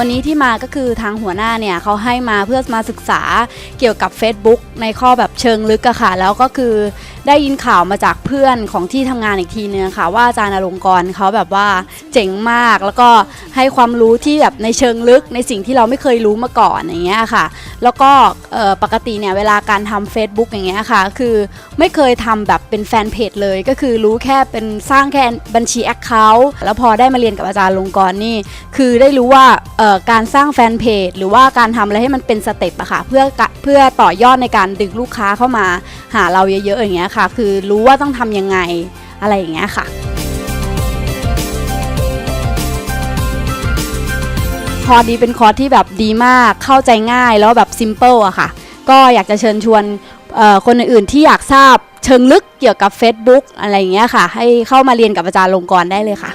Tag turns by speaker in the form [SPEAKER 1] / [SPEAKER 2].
[SPEAKER 1] วันนี้ที่มาก็คือทางหัวหน้าเนี่ยเขาให้มาเพื่อมาศึกษาเกี่ยวกับ Facebook ในข้อแบบเชิงลึกอะค่ะ แล้วก็คือ ได้ยินข่าวมาจากเพื่อนของที่ทำงานอีกทีนึงค่ะ ว่าอาจารย์อลงกรณ์เขาแบบว่าเจ๋งมากแล้วก็ให้ความรู้ที่แบบในเชิงลึกในสิ่งที่เราไม่เคยรู้มาก่อนอย่างเงี้ยค่ะ แล้วก็เอ่อปกติเนี่ยเวลาการทำ Facebook อย่างเงี้ยค่ะ คือไม่เคยทำแบบเป็นแฟนเพจเลย ก็คือรู้แค่เป็นสร้างแค่บัญชี Account แล้วพอได้มาเรียนกับอาจารย์ลงกรณ์นี่ คือได้รู้ว่าเอ่อการสร้างแฟนเพจหรือว่าการทำอะไรให้มันเป็นสเต็ปอะค่ะเพื่อกะ เพื่อต่อยอดในการดึงลูกค้าเข้ามา หาเราเยอะๆอย่างเงี้ยค่ะ คือรู้ว่าต้องทำยังไงอะไรอย่างเงี้ยค่ะ คอร์สนี้เป็นคอร์สที่แบบดีมากเข้าใจง่ายแล้วแบบซิมเ l ิลอะค่ะ ก็อยากจะเชิญชวนคนอื่นๆที่อยากทราบเชิงลึกเกี่ยวกับ Facebook อะไรอย่างเงี้ยค่ะ ให้เข้ามาเรียนกับอาจารย์ลงกรได้เลยค่ะ